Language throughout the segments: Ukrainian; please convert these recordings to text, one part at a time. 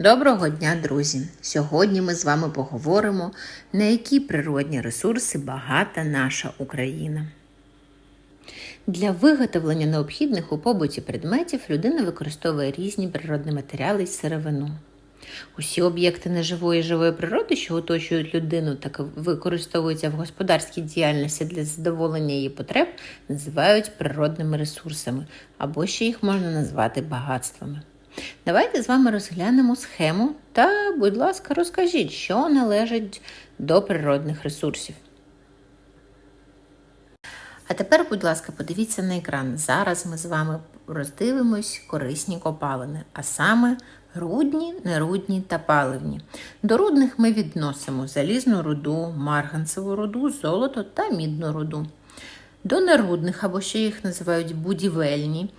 Доброго дня, друзі! Сьогодні ми з вами поговоримо, на які природні ресурси багата наша Україна. Для виготовлення необхідних у побуті предметів людина використовує різні природні матеріали й сировину. Усі об'єкти неживої і живої природи, що оточують людину та використовуються в господарській діяльності для задоволення її потреб, називають природними ресурсами або ще їх можна назвати багатствами. Давайте з вами розглянемо схему та, будь ласка, розкажіть, що належить до природних ресурсів. А тепер, будь ласка, подивіться на екран. Зараз ми з вами роздивимось корисні копалини, а саме рудні, нерудні та паливні. До рудних ми відносимо залізну руду, марганцеву руду, золото та мідну руду. До нерудних, або ще їх називають будівельні,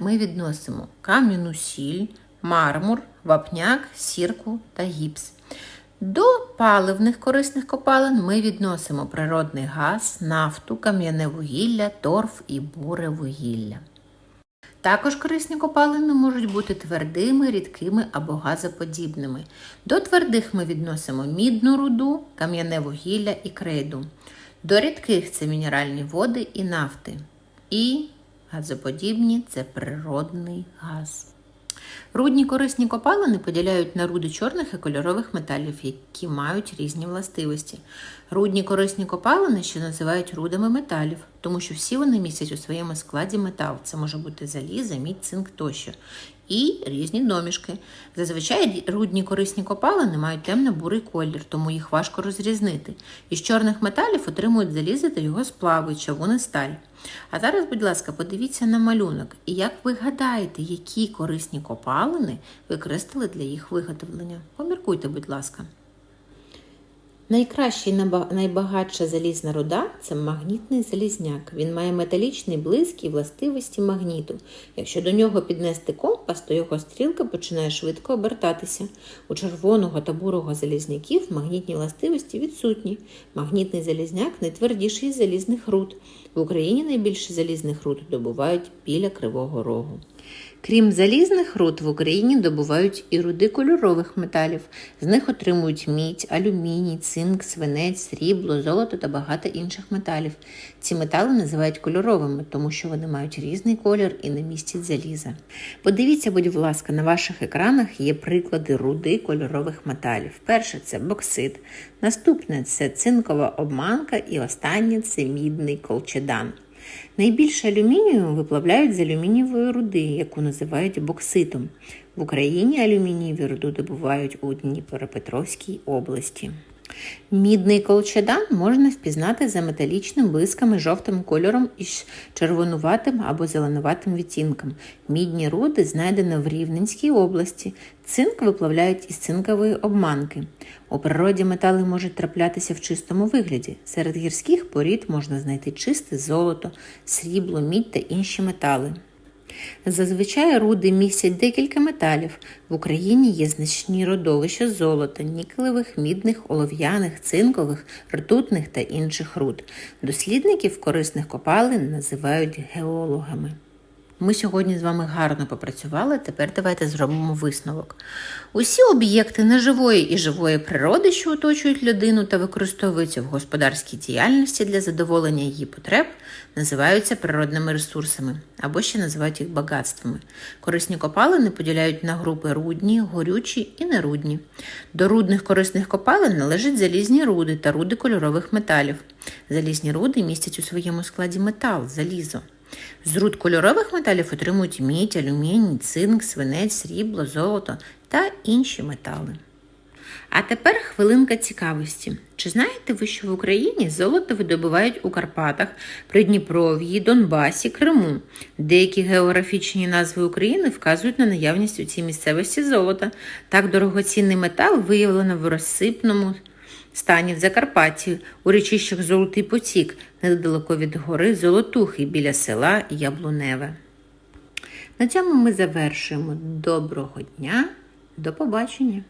ми відносимо кам'яну сіль, мармур, вапняк, сірку та гіпс. До паливних корисних копалин ми відносимо природний газ, нафту, кам'яне вугілля, торф і буре вугілля. Також корисні копалини можуть бути твердими, рідкими або газоподібними. До твердих ми відносимо мідну руду, кам'яне вугілля і крейду. До рідких це мінеральні води і нафти. І газоподібні це природний газ. Рудні корисні копалини поділяють на руди чорних і кольорових металів, які мають різні властивості. Рудні корисні копалини, що називають рудами металів, тому що всі вони містять у своєму складі метал. Це може бути заліза, мідь, цинк тощо. І різні домішки. Зазвичай рудні корисні копалини мають темно-бурий колір, тому їх важко розрізнити. Із чорних металів отримують залізо та його сплави, чавуни сталь. А зараз, будь ласка, подивіться на малюнок. І як ви гадаєте, які корисні копалини використали для їх виготовлення? Поміркуйте, будь ласка. Найкраща і найбагатша залізна руда це магнітний залізняк. Він має металічний блиск і властивості магніту. Якщо до нього піднести компас, то його стрілка починає швидко обертатися. У червоного та бурого залізняків магнітні властивості відсутні. Магнітний залізняк найтвердіший з залізних руд. В Україні найбільше залізних руд добувають біля Кривого Рогу. Крім залізних руд, в Україні добувають і руди кольорових металів. З них отримують мідь, алюміній, цинк, свинець, срібло, золото та багато інших металів. Ці метали називають кольоровими, тому що вони мають різний колір і не містять заліза. Подивіться, будь ласка, на ваших екранах є приклади руди кольорових металів. Перше це боксит, наступне це цинкова обманка, і останнє це мідний колчедан. Найбільше алюмінію виплавляють з алюмінієвої руди, яку називають бокситом. В Україні алюмінієві руду добувають у Дніпропетровській області. Мідний колчедан можна впізнати за металічним блиском і жовтим кольором із червонуватим або зеленуватим відтінком. Мідні руди знайдено в Рівненській області. Цинк виплавляють із цинкової обманки. У природі метали можуть траплятися в чистому вигляді. Серед гірських порід можна знайти чисте золото, срібло, мідь та інші метали. Зазвичай руди містять декілька металів. В Україні є значні родовища золота, нікелевих, мідних, олов'яних, цинкових, ртутних та інших руд. Дослідників корисних копалин називають геологами. Ми сьогодні з вами гарно попрацювали. Тепер давайте зробимо висновок. Усі об'єкти неживої і живої природи, що оточують людину та використовуються в господарській діяльності для задоволення її потреб, називаються природними ресурсами або ще називають їх багатствами. Корисні копалини поділяють на групи рудні, горючі і нерудні. До рудних корисних копалин належать залізні руди та руди кольорових металів. Залізні руди містять у своєму складі метал, залізо. З руд кольорових металів отримують мідь, алюміній, цинк, свинець, срібло, золото та інші метали. А тепер хвилинка цікавості. Чи знаєте ви, що в Україні золото видобувають у Карпатах, Придніпров'ї, Донбасі, Криму? Деякі географічні назви України вказують на наявність у цій місцевості золота. Так дорогоцінний метал виявлено в розсипному стані в Закарпатті, у речищах Золотий Потік, недалеко від гори Золотухи біля села Яблуневе. На цьому ми завершуємо. Доброго дня, до побачення!